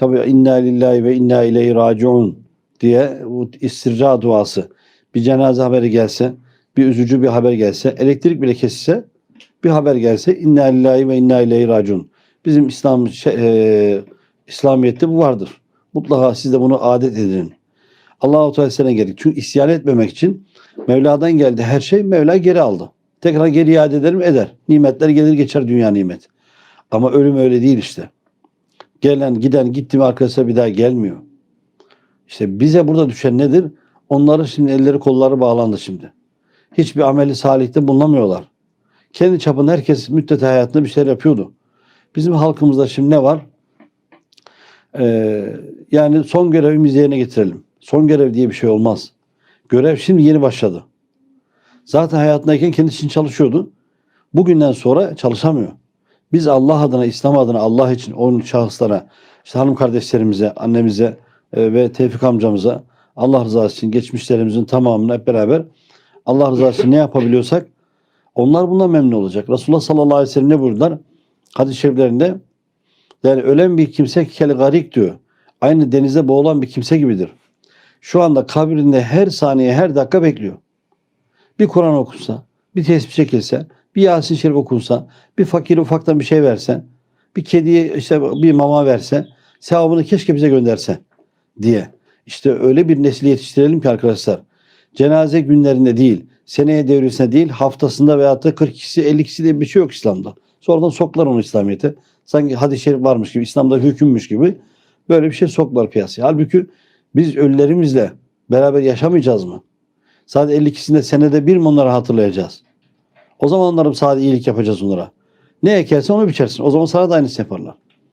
Tabi inna lillahi ve inna ileyhi raciun diye bu istirca duası. Bir cenaze haberi gelse, bir üzücü bir haber gelse, elektrik bile kesilse bir haber gelse inna lillahi ve inna ileyhi raciun. Bizim İslam şey, e, İslamiyet'te bu vardır. Mutlaka siz de bunu adet edin. Allah-u Teala'ya gerek. Çünkü isyan etmemek için Mevla'dan geldi her şey Mevla geri aldı. Tekrar geri iade eder mi? Eder. Nimetler gelir geçer dünya nimet. Ama ölüm öyle değil işte. Gelen giden gitti mi arkadaşlar bir daha gelmiyor. İşte bize burada düşen nedir? Onların şimdi elleri kolları bağlandı şimdi. Hiçbir ameli salihte bulunamıyorlar. Kendi çapında herkes müddet hayatında bir şeyler yapıyordu. Bizim halkımızda şimdi ne var? Ee, yani son görevimizi yerine getirelim. Son görev diye bir şey olmaz. Görev şimdi yeni başladı. Zaten hayatındayken kendi için çalışıyordu. Bugünden sonra çalışamıyor. Biz Allah adına, İslam adına, Allah için, onun şahıslara, işte hanım kardeşlerimize, annemize e, ve Tevfik amcamıza, Allah rızası için geçmişlerimizin tamamını hep beraber Allah rızası için ne yapabiliyorsak onlar bundan memnun olacak. Resulullah sallallahu aleyhi ve sellem ne buyurdular? Hadis-i şeriflerinde yani ölen bir kimse kel garik diyor. Aynı denizde boğulan bir kimse gibidir. Şu anda kabrinde her saniye her dakika bekliyor. Bir Kur'an okunsa, bir tesbih çekilse, bir Yasin Şerif okunsa, bir fakir ufaktan bir şey verse, bir kediye işte bir mama verse, sevabını keşke bize gönderse diye. İşte öyle bir nesil yetiştirelim ki arkadaşlar. Cenaze günlerinde değil, seneye devresinde değil, haftasında veyahut da 40 kişi 50 kişi diye bir şey yok İslam'da. Sonradan soktular onu İslamiyet'e. Sanki hadis-i şerif varmış gibi, İslam'da hükümmüş gibi böyle bir şey soktular piyasaya. Halbuki biz ölülerimizle beraber yaşamayacağız mı? 50 kişisinde senede bir mi onları hatırlayacağız? O zaman onlara sadece iyilik yapacağız onlara. Ne ekersen onu biçersin. O zaman sana da aynısını yaparlar.